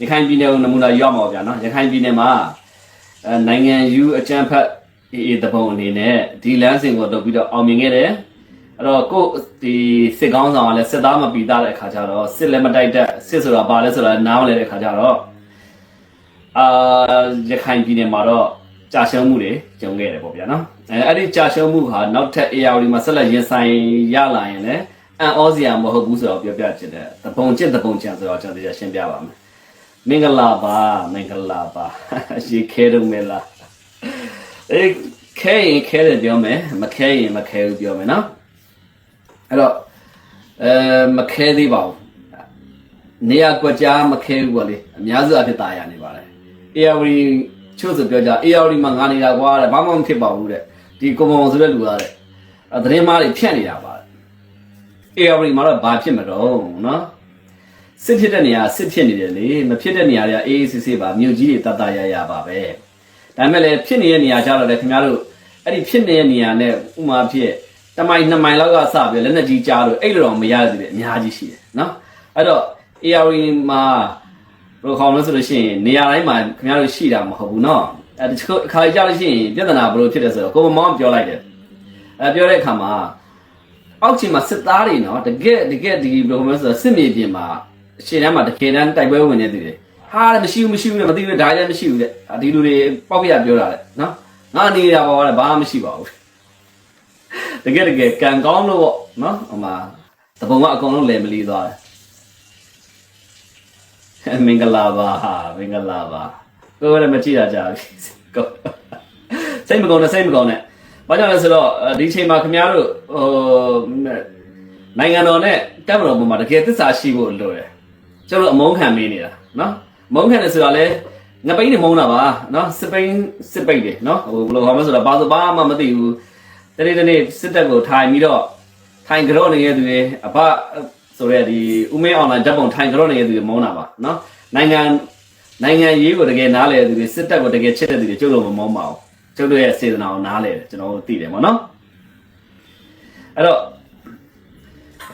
ရခိုင်ပြည်နယ်ကိုနမူနာယူရမှာပေါ့ဗျာနော်ရခိုင်ပြည်နယ်မှာအဲနိုင်ငံယူအကြမ်းဖက်အေးအေးတပုံအနေနဲ့ဒီလမ်းစဉ်ကိုလုပ်ပြီးတော့အောင်မြင်ခဲ့တယ်အဲ့တော့ကိုယ့်ဒီစစ်ကောင်းဆောင်ကလည်းစစ်သားမပီသားတဲ့အခါကျတော့စစ်လည်းမတိုက်တဲ့စစ်ဆိုတာဘာလဲဆိုတာနားမလဲတဲ့အခါကျတော့အာရခိုင်ပြည်နယ်မှာတော့ကြာရှုံးမှုတွေကြုံခဲ့တယ်ပေါ့ဗျာနော်အဲအဲ့ဒီကြာရှုံးမှုဟာနောက်ထပ် AR မှာဆက်လက်ရင်ဆိုင်ရလာရင်လည်းအန်ဩစရာမဟုတ်ဘူးဆိုတော့ပြောပြချင်တယ်တပုံကျင့်တပုံကျန်ဆိုတော့ကျွန်တော်တရားရှင်းပြပါမယ် မင်္ဂလာပါမင်္ဂလာပါရေခဲတော့မလားအဲခဲရင်ခဲတယ်ပြောမယ်မခဲရင်မခဲဘူးပြောမယ်နော်အဲ့တော့အဲမခဲသေးပါဘူးနေရာကွက်ကြားမခဲဘူးပေါ့လေအများစုအဖြစ်ตายရနေပါတယ် AR ချို့ဆိုပြောကြ AR မှာငါနေတာကွာတဲ့ဘာမှမဖြစ်ပါဘူးတဲ့ဒီကွန်မွန်ဆိုတဲ့လူသားတဲ့အဲသတင်းမားတွေဖြတ်နေတာပါတဲ့ AR မှာတော့ဘာဖြစ်မတော့နော် စစ်ဖြစ်တဲ့နေရာစစ်ဖြစ်နေတယ်လေမဖြစ်တဲ့နေရာတွေကအေးအေးဆေးဆေးပါမြို့ကြီးတွေတတ်တရရပါပဲဒါမဲ့လည်းဖြစ်နေတဲ့နေရာကြတော့လေခင်ဗျားတို့အဲ့ဒီဖြစ်နေတဲ့နေရာနဲ့ဥမာဖြစ်တမိုင်နှစ်မိုင်လောက်ကစပြီးလက်နဲ့ကြီးကြားလို့အဲ့လိုတော့မရသေးဘူးအများကြီးရှိတယ်နော်အဲ့တော့ ARE မှာဘယ်လိုခေါ်လဲဆိုလို့ရှိရင်နေရာတိုင်းမှာခင်ဗျားတို့ရှိတာမဟုတ်ဘူးနော်အဲတချို့အခါကြလို့ရှိရင်ပြဿနာဘယ်လိုဖြစ်လဲဆိုတော့ကိုမမောင်းပြောလိုက်တယ်အဲပြောတဲ့အခါမှာအောက်ခြေမှာစစ်သားတွေနော်တကယ်တကယ်ဒီဘယ်လိုလဲဆိုတော့စစ်မြေပြင်မှာ ရှေ့တန်းမှာတကယ်တမ်းတိုက်ပွဲဝင်နေသေးတယ်ဟာလည်းမရှိဘူးမရှိဘူးလည်းမသိဘူးဒါလည်းမရှိဘူးတဲ့ဒီလူတွေပေါက်ပြပြောတာလေနော်ငါနေတာပါလေဘာမှမရှိပါဘူးတကယ်တကယ်ကံကောင်းလို့ပေါ့နော်ဟိုမှာတပုံကအကုန်လုံးလယ်မလီသွားတယ်မင်္ဂလာပါဟာမင်္ဂလာပါကိုယ်လည်းမကြည့်တာကြာပြီကိုစိတ်မကောင်းနဲ့စိတ်မကောင်းနဲ့ဘာကြောင့်လဲဆိုတော့ဒီချိန်မှာခင်ဗျားတို့ဟိုနိုင်ငံတော်နဲ့တပ်မတော်ပေါ်မှာတကယ်သစ္စာရှိဖို့လိုတယ် ကျွန်တော်အမုန်းခံမေးနေတာနော်မုန်းခံတယ်ဆိုတာလဲငပိန်းနေမုန်းတာပါနော်စပိန်စစ်ပိတ်တယ်နော်ဟိုဘယ်လိုခေါ်မလဲဆိုတော့ဘာဆိုဘာမှမသိဘူးတနေ့တနေ့စစ်တပ်ကိုထိုင်ပြီးတော့ထိုင်ကြော့နေတဲ့သူတွေအဘဆိုရဲဒီဥမင်းအွန်လိုင်းဓာတ်ပုံထိုင်ကြော့နေတဲ့သူတွေမုန်းတာပါနော်နိုင်ငံနိုင်ငံရေးကိုတကယ်နားလဲတဲ့သူတွေစစ်တပ်ကိုတကယ်ချစ်တဲ့သူတွေကျုပ်တို့မမုန်းပါဘူးကျုပ်တို့ရဲ့စေတနာကိုနားလဲတယ်ကျွန်တော်တို့သိတယ်ပေါ့နော်အဲ့တော့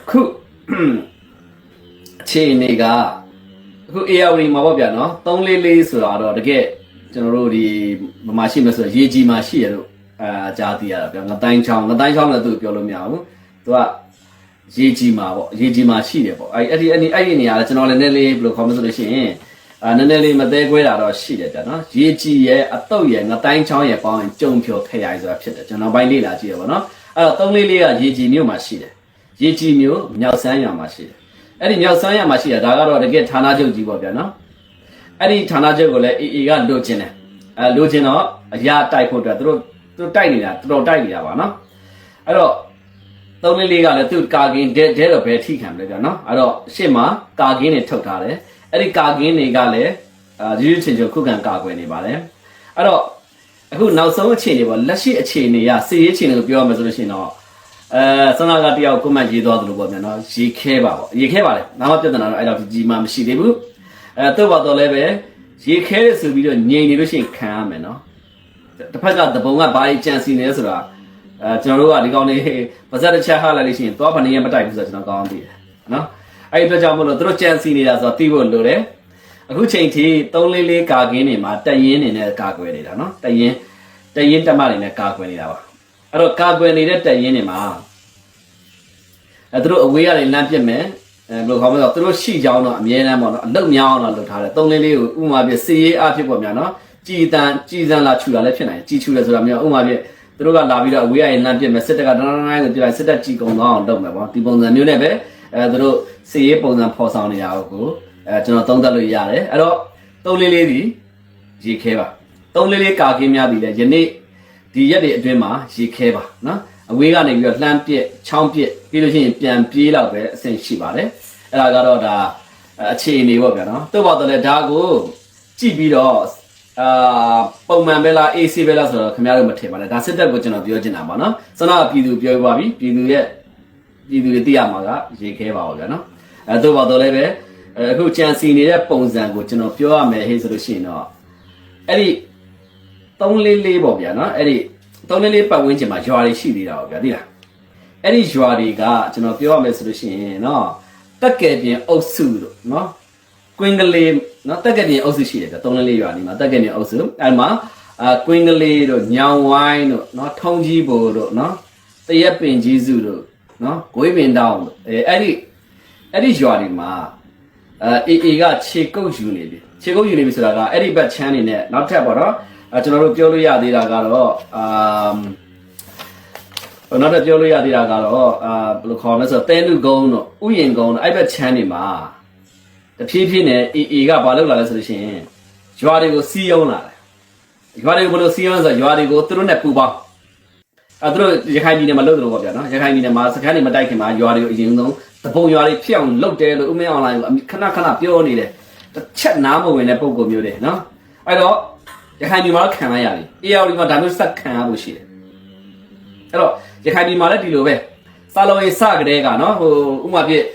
ခု အခြေအနေကအခု AR မှာပေါ့ဗျာနော်344ဆိုတာတော့တကယ်ကျွန်တော်တို့ဒီမမရှိမဆိုရေကြီးမှာရှိရလို့အာကြားသိရတာဗျာငတိုင်းချောင်းငတိုင်းချောင်းလည်းသူပြောလို့မရဘူးသူကရေကြီးမှာပေါ့ရေကြီးမှာရှိတယ်ပေါ့အဲ့အဲ့ဒီအဲ့ဒီအဲ့ဒီနေရာကကျွန်တော်လည်းနည်းနည်းဘယ်လိုခေါ်မလဲဆိုလို့ရှိရင်အာနည်းနည်းလေးမသေးခွဲတာတော့ရှိတယ်ဗျာနော်ရေကြီးရဲ့အတုတ်ရဲ့ငတိုင်းချောင်းရဲ့ပေါင်းရင်ကြုံဖြောခရိုင်ဆိုတာဖြစ်တယ်ကျွန်တော်ပိုင်းလေ့လာကြည့်ရပါတော့အဲ့တော့344ကရေကြီးမြို့မှာရှိတယ်ရေကြီးမြို့မြောက်ဆန်းရွာမှာရှိတယ် အဲ့ဒီမြောက်ဆန်းရွာမှာရှိတာဒါကတော့တကယ်ဌာနချုပ်ကြီးပေါ့ဗျာနော်အဲ့ဒီဌာနချုပ်ကိုလည်း AA ကလိုချင်တယ်အဲလိုချင်တော့အရာတိုက်ဖို့အတွက်သူတို့သူတို့တိုက်နေတာတော်တော်တိုက်နေတာပါနော်အဲ့တော့သုံးလေးလေးကလည်းသူကာကင်းဒဲဒဲတော့ဘယ်ထိခံမလဲကြာနော်အဲ့တော့ရှေ့မှာကာကင်းတွေထုတ်ထားတယ်အဲ့ဒီကာကင်းတွေကလည်းအာရည်ချင်းချင်းခုခံကာကွယ်နေပါတယ်အဲ့တော့အခုနောက်ဆုံးအခြေအနေပေါ့လက်ရှိအခြေအနေရစီရေးအခြေအနေကိုပြောရမယ်ဆိုလို့ရှိရင်တော့ အဲဆန္ဒကတယောက်ကွန်မန့်ရေးသွားသလိုပေါ့မြန်နော်ရေခဲပါပေါ့ရေခဲပါလေဘာမှပြဿနာတော့အဲ့တော့ကြီးမှမရှိသေးဘူးအဲတော့ပါတော့လည်းပဲရေခဲရဆိုပြီးတော့ငြိမ်နေလို့ရှိရင်ခံရမယ်နော်တစ်ဖက်ကတပုံကဘာကြီးကြံစီနေလဲဆိုတာအဲကျွန်တော်တို့ကဒီကောင်လေးပါဇက်တစ်ချက်ဟာလိုက်လို့ရှိရင်သွားဖနေရမတိုက်ဘူးဆိုတော့ကျွန်တော်ကောင်းသိတယ်နော်အဲ့ဒီအတွက်ကြောင့်မလို့သူတို့ကြံစီနေတာဆိုတော့သိဖို့လိုတယ်အခုချိန်ထိ344ကာကင်းနေမှာတရင်နေနဲ့ကာကွယ်နေတာနော်တရင်တရင်တက်မနေနဲ့ကာကွယ်နေတာပါ အဲ့တော့ကာကွယ်နေတဲ့တရင်နေမှာအဲသူတို့အဝေးကနေလမ်းပြစ်မယ်အဲဘယ်လိုခေါ်မလဲဆိုတော့သူတို့ရှိကြောင်းတော့အမြဲတမ်းပေါ့နော်အလုတ်များအောင်တော့လုပ်ထားတယ်သုံးလေးလေးကိုဥမာပြစီရေးအဖြစ်ပေါ့များနော်ကြည်တန်ကြည်စံလာခြူတာလည်းဖြစ်နိုင်ကြည်ခြူတယ်ဆိုတာမျိုးဥမာပြသူတို့ကလာပြီးတော့အဝေးကနေလမ်းပြစ်မယ်စစ်တပ်ကတန်းတန်းတန်းဆိုပြလိုက်စစ်တပ်ကြည်ကုံသွားအောင်လုပ်မယ်ပေါ့ဒီပုံစံမျိုးနဲ့ပဲအဲသူတို့စီရေးပုံစံဖော်ဆောင်နေရအောင်ကိုအဲကျွန်တော်သုံးသပ်လို့ရတယ်အဲ့တော့သုံးလေးလေးဒီရေခဲပါသုံးလေးလေးကာကင်းများဒီလေယနေ့ ဒီရက်တွေအတွင်းမှာရေခဲပါနော်အဝေးကနေပြီးတော့လှမ်းပစ်ချောင်းပစ်ပြီးလို့ရှိရင်ပြန်ပြေးတော့ပဲအဆင့်ရှိပါတယ်အဲ့ဒါကတော့ဒါအခြေအနေပေါ့ဗျာနော်တို့ပါတော့လေဒါကိုကြည့်ပြီးတော့အာပုံမှန်ပဲလား AC ပဲလားဆိုတော့ခင်ဗျားတို့မထင်ပါနဲ့ဒါစစ်တပ်ကိုကျွန်တော်ပြောချင်တာပါနော်စနပြည်သူပြောပြပါပြီပြည်သူရဲ့ပြည်သူတွေသိရမှာကရေခဲပါပေါ့ဗျာနော်အဲတို့ပါတော့လည်းပဲအခုကြံစီနေတဲ့ပုံစံကိုကျွန်တော်ပြောရမယ်ဟေးဆိုလို့ရှိရင်တော့အဲ့ဒီ 344ပေါ့ဗျာနော်အဲ့ဒီ344ပတ်ဝန်းကျင်မှာရွာတွေရှိသေးတာပေါ့ဗျာသိလားအဲ့ဒီရွာတွေကကျွန်တော်ပြောရမယ်ဆိုလို့ရှိရင်နော်တက်ကယ်ပြင်အုပ်စုလို့နော်ကွင်းကလေးနော်တက်ကပြင်အုပ်စုရှိတယ်ဗျသုံးလေးလေးရွာနေမှာတက်ကပြင်အုပ်စုအဲ့မှာအာကွင်းကလေးတို့ညောင်ဝိုင်းတို့နော်ထုံးကြီးဘိုတို့နော်တရက်ပင်ကြီးစုတို့နော်ဂွေးပင်တောင်းတို့အဲအဲ့ဒီအဲ့ဒီရွာတွေမှာအဲအေအေကခြေကုပ်ယူနေပြီခြေကုပ်ယူနေပြီဆိုတာကအဲ့ဒီဘက်ချမ်းနေနဲ့နောက်ထပ်ပေါ့နော် အဲကျွန်တော်တို့ပြောလို့ရသေးတာကတော့အာနောက်တစ်ပြောလို့ရသေးတာကတော့အာဘယ်လိုခေါ်မလဲဆိုတော့တဲနုကုန်းတို့ဥယျင်ကုန်းတို့အဲ့ဘက်ချမ်းနေမှာတဖြည်းဖြည်းနဲ့အေအေကဘာလုပ်လာလဲဆိုလို့ရှိရင်ရွာတွေကိုစီးယုံလာတယ်ရွာတွေကိုဘယ်လိုစီးယုံလဲဆိုတော့ရွာတွေကိုသူတို့နဲ့ပူပေါင်းအဲသူတို့ရခိုင်ပြည်နယ်မှာလုပ်တယ်လို့ပေါ့ဗျာနော်ရခိုင်ပြည်နယ်မှာစခန်းတွေမတိုက်ခင်မှာရွာတွေကိုအရင်ဆုံးတပုံရွာတွေဖြစ်အောင်လုပ်တယ်လို့ဥမင်းအွန်လိုင်းကိုခဏခဏပြောနေတယ်တစ်ချက်နားမဝင်တဲ့ပုံကိုမျိုးတွေနော်အဲ့တော့ ရခိုင်ပြည်မှာခံလိုက်ရတယ်အေအော်ဒီမှာဒါမျိုးစက်ခံရဖို့ရှိတယ်အဲ့တော့ရခိုင်ပြည်မှာလည်းဒီလိုပဲစာလုံးရေးစကတဲ့ကနော်ဟိုဥမာပြည့်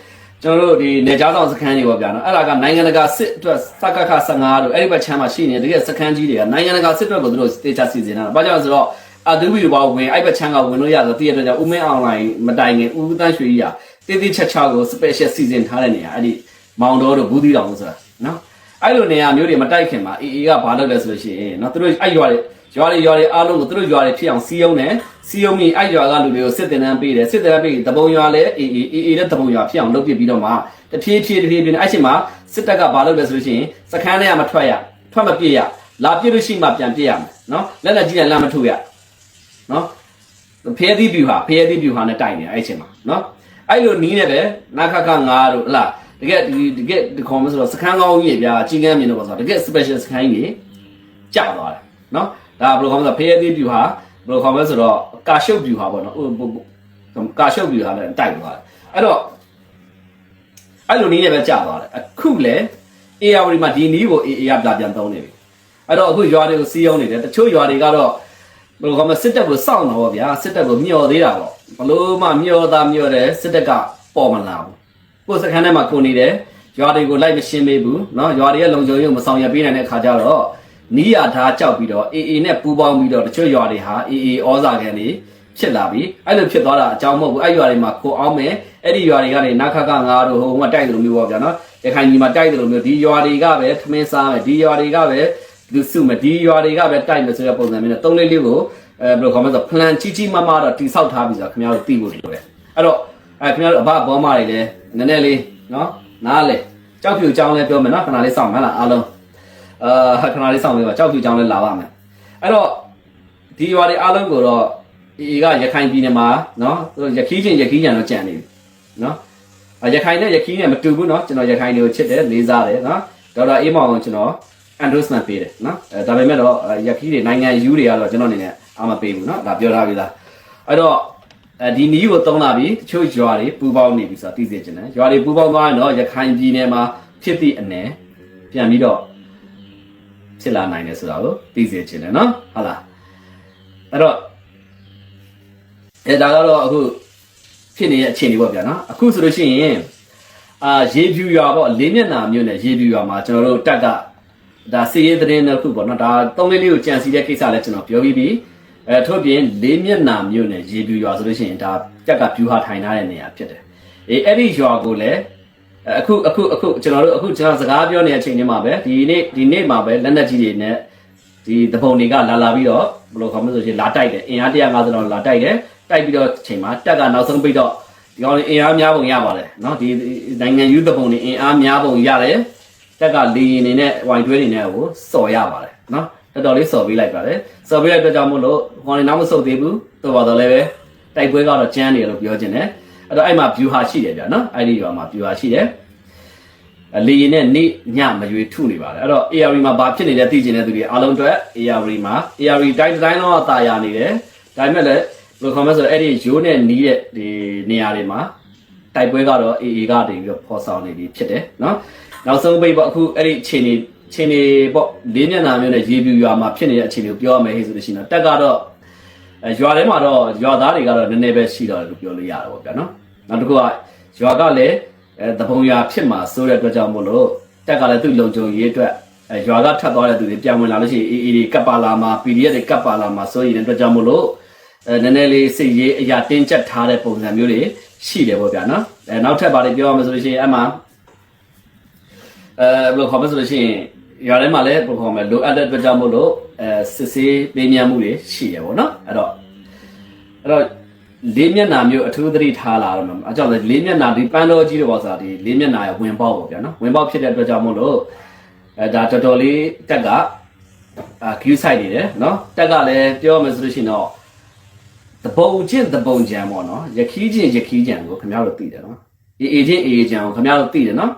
ကျွန်တော်တို့ဒီနေကြားဆောင်စခန်းတွေပေါ့ဗျာနော်အဲ့ဒါကနိုင်ငံတကာစစ်အတွက်စကခ15တို့အဲ့ဒီဘက်ချမ်းမှာရှိနေတဲ့တကယ်စခန်းကြီးတွေကနိုင်ငံတကာစစ်အတွက်ကိုသူတို့တေချာစီစဉ်တာ။ဘာကြောင့်လဲဆိုတော့အဒူဘီဘောဝင်အဲ့ဘက်ချမ်းကဝင်လို့ရဆိုတည့်ရတဲ့ကြောင့်ဦးမင်းအွန်လိုင်းမတိုင်ခင်ဦးတန်းရွှေကြီးကတေးသေးချက်ချောက်ကို special စီစဉ်ထားတဲ့နေရာအဲ့ဒီမောင်တော်တို့ဘူးသီးတောင်လို့ဆိုတာနော် အဲ့လိုနေရာမျိုးတွေမတိုက်ခင်မှာအေအေကဘာလုပ်လဲဆိုလို့ရှိရင်နော်သူတို့အဲ့ရွာတွေရွာတွေရွာတွေအားလုံးကိုသူတို့ရွာတွေဖြစ်အောင်စီယုံတယ်စီယုံပြီးအဲ့ရွာကလူတွေကိုစစ်တင်တန်းပေးတယ်စစ်တင်တန်းပေးတပုံရွာလည်းအေအေအေအေနဲ့တပုံရွာဖြစ်အောင်လုပ်ပြပြီးတော့မှတဖြည်းဖြည်းတဖြည်းဖြည်းနဲ့အဲ့ချိန်မှာစစ်တပ်ကဘာလုပ်လဲဆိုလို့ရှိရင်စခန်းထဲကမထွက်ရထွက်မပြစ်ရလာပြစ်လို့ရှိမှပြန်ပြစ်ရမယ်နော်လက်လက်ကြီးနဲ့လမ်းမထုတ်ရနော်ဖဲသီးပြူဟာဖဲသီးပြူဟာနဲ့တိုက်နေအဲ့ချိန်မှာနော်အဲ့လိုနီးနေတယ်နာခခ9တို့ဟလာ တကယ်ဒီတကယ်ဒီခေါ်မဆိုတော့စခန်းကောင်းကြီးပြာကြီးကန်းမြင်တော့ပါဆိုတော့တကယ် special စခန်းကြီးကြာသွားတယ်နော်ဒါဘယ်လိုခေါ်မလဲဆိုတော့ဖဲသီးပြူဟာဘယ်လိုခေါ်မလဲဆိုတော့ကာရှုပ်ပြူဟာပေါ့နော်ဟိုကာရှုပ်ပြူဟာလည်းတိုက်သွားတယ်အဲ့တော့အဲ့လိုနည်းနဲ့ပဲကြာသွားတယ်အခုလေ AR မှာဒီနည်းကို AA ကပြန်သုံးနေပြီအဲ့တော့အခုရွာတွေကိုစီးအောင်နေတယ်တချို့ရွာတွေကတော့ဘယ်လိုခေါ်မလဲစစ်တပ်ကိုစောင့်တော့ဗျာစစ်တပ်ကိုမျှော်သေးတာပေါ့ဘလို့မှမျှော်သားမျှော်တယ်စစ်တပ်ကပေါ်မလာဘူး ကိုယ်စခန်းထဲမှာကိုနေတယ်ရွာတွေကိုလိုက်မရှင်းပေးဘူးเนาะရွာတွေရဲ့လုံခြုံရေးကိုမဆောင်ရွက်ပေးနိုင်တဲ့အခါကျတော့နီးရထားကြောက်ပြီးတော့ AA နဲ့ပူးပေါင်းပြီးတော့တချို့ရွာတွေဟာ AA ဩဇာခံနေဖြစ်လာပြီအဲ့လိုဖြစ်သွားတာအကြောင်းမဟုတ်ဘူးအဲ့ရွာတွေမှာကိုအောင်မယ်အဲ့ဒီရွာတွေကနေနခခငါတို့ဟိုမှာတိုက်တယ်လို့မျိုးပေါ့ဗျာနော်ရခိုင်ကြီးမှာတိုက်တယ်လို့မျိုးဒီရွာတွေကပဲထမင်းစားမယ်ဒီရွာတွေကပဲလူစုမယ်ဒီရွာတွေကပဲတိုက်မယ်ဆိုတဲ့ပုံစံမျိုးနဲ့သုံးလေးလေးကိုအဲဘယ်လိုခေါ်မလဲဆို plan ကြီးကြီးမားမားတော့တိဆောက်ထားပြီဆိုတော့ခင်ဗျားတို့သိဖို့လိုတယ်အဲ့တော့အဲခင်ဗျားတို့အဘဘောမတွေလည်း နည်းနည်းလေးနော်နားလေကြောက်ဖြူအကြောင်းလည်းပြောမယ်နော်ခဏလေးစောင့်မလားအားလုံးအာခဏလေးစောင့်ပေးပါကြောက်ဖြူအကြောင်းလည်းလာပါမယ်အဲ့တော့ဒီရွာတွေအားလုံးကိုတော့ AA ကရခိုင်ပြည်နယ်မှာနော်ရခီးချင်းရခီးညံတော့ကြံနေပြီနော်အရခိုင်နဲ့ရခီးနဲ့မတူဘူးနော်ကျွန်တော်ရခိုင်တွေကိုချစ်တယ်လေးစားတယ်နော်ဒေါက်တာအေးမောင်ကိုကျွန်တော် endorsement ပေးတယ်နော်အဲဒါပေမဲ့တော့ရခီးတွေနိုင်ငံယူတွေကတော့ကျွန်တော်အနေနဲ့အာမပေးဘူးနော်ဒါပြောထားပြီလားအဲ့တော့ အဲဒီနီးကိုသုံးလာပြီတချို့ရွာတွေပူပေါင်းနေပြီဆိုတာသိစေချင်တယ်ရွာတွေပူပေါင်းသွားရင်တော့ရခိုင်ပြည်နယ်မှာဖြစ်သည့်အနေပြန်ပြီးတော့ဖြစ်လာနိုင်တယ်ဆိုတာကိုသိစေချင်တယ်နော်ဟုတ်လားအဲ့တော့အဲဒါကတော့အခုဖြစ်နေတဲ့အခြေအနေပေါ့ဗျာနော်အခုဆိုလို့ရှိရင်အာရေဖြူရွာပေါ့လေးမျက်နှာမြို့နယ်ရေဖြူရွာမှာကျွန်တော်တို့တက်ကဒါစီရေးသတင်းတစ်ခုပေါ့နော်ဒါသုံးလေးလေးကိုကြံစီတဲ့ကိစ္စလည်းကျွန်တော်ပြောပြီးပြီ အဲထို့ပြင်လေးမျက်နှာမြို့နယ်ရေဖြူရွာဆိုလို့ရှိရင်ဒါတက်ကဖြူဟာထိုင်ထားတဲ့နေရာဖြစ်တယ်အေးအဲ့ဒီရွာကိုလည်းအခုအခုအခုကျွန်တော်တို့အခုကျွန်တော်စကားပြောနေတဲ့အချိန်လေးမှာပဲဒီနေ့ဒီနေ့မှာပဲလက်နက်ကြီးတွေနဲ့ဒီတပုံတွေကလာလာပြီးတော့ဘယ်လိုခေါ်မလဲဆိုရင်လာတိုက်တယ်အင်အား150လောက်လာတိုက်တယ်တိုက်ပြီးတော့ချိန်မှာတက်ကနောက်ဆုံးပိတ်တော့ဒီကောင်လေးအင်အားများပုံရပါတယ်เนาะဒီနိုင်ငံယူသပုံတွေအင်အားများပုံရတယ်တက်ကလေရင်နေနဲ့ဝိုင်တွဲနေနဲ့ကိုစော်ရပါတယ်เนาะ တော်တော်လေးစော်ပေးလိုက်ပါတယ်စော်ပေးတဲ့အတွက်ကြောင့်မို့လို့ကောင်လေးနောက်မဆုတ်သေးဘူးတော်ပါတော့လည်းပဲတိုက်ပွဲကတော့ကျန်းနေတယ်လို့ပြောချင်တယ်အဲ့တော့အဲ့မှာ view ဟာရှိတယ်ဗျာเนาะအဲ့ဒီရွာမှာ view ဟာရှိတယ်လေရင်နဲ့နေ့ညမရွေထုနေပါတယ်အဲ့တော့ AR မှာဘာဖြစ်နေလဲသိချင်တဲ့သူတွေအားလုံးအတွက် AR မှာ AR တိုင်းတိုင်းတော့အသာရနေတယ်ဒါပေမဲ့လည်းဘယ်လိုခေါ်မလဲဆိုတော့အဲ့ဒီရိုးနဲ့နီးတဲ့ဒီနေရာတွေမှာတိုက်ပွဲကတော့ AA ကနေပြီးတော့ဖော်ဆောင်နေပြီဖြစ်တယ်နော်နောက်ဆုံးပိတ်ပေါ့အခုအဲ့ဒီအခြေအနေအ ခြေအနေပေါ့လေးမျက်နှာမျိုးနဲ့ရေပြူရွာမှာဖြစ်နေတဲ့အခြေအနေကိုပြောရမယ်ဟဲ့ဆိုလို့ရှိရင်တော့တက်ကတော့အဲရွာထဲမှာတော့ရွာသားတွေကတော့နည်းနည်းပဲရှိတော့တယ်လို့ပြောလို့ရတယ်ပေါ့ဗျာနော်နောက်တစ်ခုကရွာကလည်းအဲတပုံရွာဖြစ်မှာစိုးတဲ့အတွက်ကြောင့်မို့လို့တက်ကလည်းသူ့လုံခြုံရေးအတွက်အဲရွာကထပ်သွားတဲ့သူတွေပြန်ဝင်လာလို့ရှိရင် AA တွေကပ်ပါလာမှာ PDF တွေကပ်ပါလာမှာစိုးရင်တဲ့အတွက်ကြောင့်မို့လို့အဲနည်းနည်းလေးစိတ်ရေးအရာတင်းကျပ်ထားတဲ့ပုံစံမျိုးတွေရှိတယ်ပေါ့ဗျာနော်အဲနောက်ထပ်ပါလေပြောရမယ်ဆိုလို့ရှိရင်အမှ အဲဘယ်လိုခေါ်မလဲဆိုလို့ရှိရင်ရွာထဲမှာလည်းဘယ်လိုခေါ်မလဲလိုအပ်တဲ့အတွက်ကြောင့်မို့လို့အဲစစ်ဆေးပေးမြန်းမှုတွေရှိရပေါ့နော်အဲ့တော့အဲ့တော့လေးမျက်နှာမျိုးအထူးသတိထားလာတော့မှာအကြောင်းလဲလေးမျက်နှာဒီပန်းတော်ကြီးတွေပေါ့ဆိုတာဒီလေးမျက်နှာရဲ့ဝင်ပေါက်ပေါ့ဗျာနော်ဝင်ပေါက်ဖြစ်တဲ့အတွက်ကြောင့်မို့လို့အဲဒါတော်တော်လေးတက်ကအာ queue site နေတယ်နော်တက်ကလည်းပြောမယ်ဆိုလို့ရှိရင်တော့တပုံချင်းတပုံကြံပေါ့နော်ရခီးချင်းရခီးကြံကိုခင်ဗျားတို့သိတယ်နော်အေးအေးချင်းအေးအေးကြံကိုခင်ဗျားတို့သိတယ်နော်